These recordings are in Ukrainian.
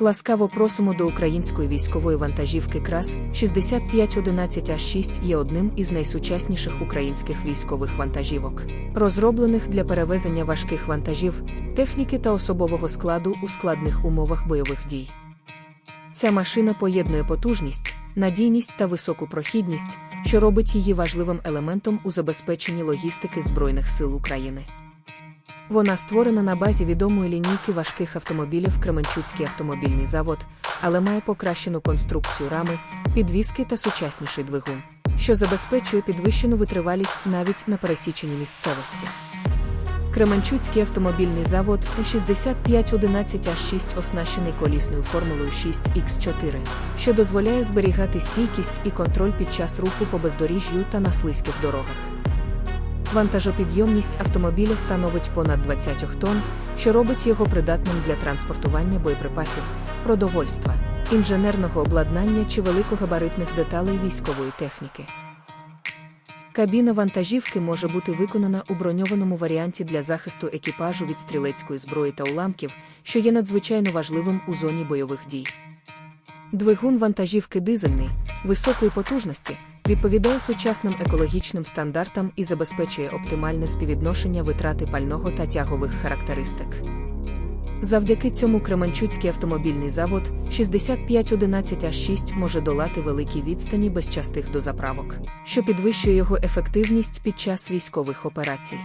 Ласкаво просимо до української військової вантажівки КРАС 6511А6 є одним із найсучасніших українських військових вантажівок, розроблених для перевезення важких вантажів, техніки та особового складу у складних умовах бойових дій. Ця машина поєднує потужність, надійність та високу прохідність, що робить її важливим елементом у забезпеченні логістики Збройних сил України. Вона створена на базі відомої лінійки важких автомобілів Кременчуцький автомобільний завод, але має покращену конструкцію рами, підвіски та сучасніший двигун, що забезпечує підвищену витривалість навіть на пересіченні місцевості. Кременчуцький автомобільний завод 6511А6 оснащений колісною формулою 6Х4, що дозволяє зберігати стійкість і контроль під час руху по бездоріжжю та на слизьких дорогах. Вантажопідйомність автомобіля становить понад 20 тонн, що робить його придатним для транспортування боєприпасів, продовольства, інженерного обладнання чи великогабаритних деталей військової техніки. Кабіна вантажівки може бути виконана у броньованому варіанті для захисту екіпажу від стрілецької зброї та уламків, що є надзвичайно важливим у зоні бойових дій. Двигун вантажівки дизельний, високої потужності, відповідає сучасним екологічним стандартам і забезпечує оптимальне співвідношення витрати пального та тягових характеристик. Завдяки цьому Кременчуцький автомобільний завод 6511А6 може долати великі відстані без частих дозаправок, що підвищує його ефективність під час військових операцій.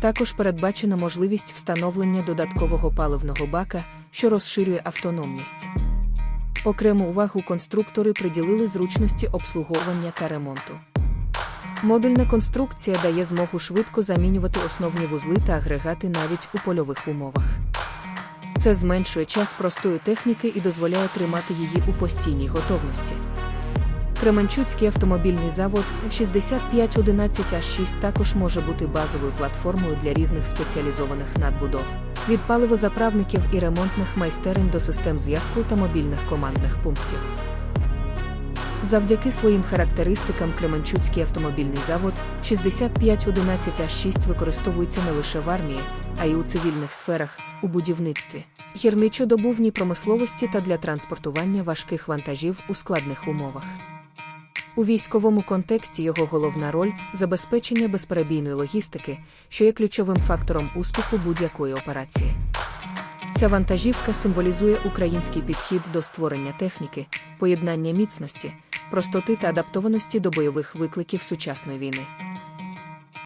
Також передбачена можливість встановлення додаткового паливного бака, що розширює автономність. Окрему увагу конструктори приділили зручності обслуговування та ремонту. Модульна конструкція дає змогу швидко замінювати основні вузли та агрегати навіть у польових умовах. Це зменшує час простої техніки і дозволяє тримати її у постійній готовності. Кременчуцький автомобільний завод 6511А6 також може бути базовою платформою для різних спеціалізованих надбудов від паливозаправників і ремонтних майстерень до систем зв'язку та мобільних командних пунктів. Завдяки своїм характеристикам Кременчуцький автомобільний завод 6511А6 використовується не лише в армії, а й у цивільних сферах, у будівництві, гірничо-добувній промисловості та для транспортування важких вантажів у складних умовах. У військовому контексті його головна роль забезпечення безперебійної логістики, що є ключовим фактором успіху будь-якої операції. Ця вантажівка символізує український підхід до створення техніки, поєднання міцності, простоти та адаптованості до бойових викликів сучасної війни.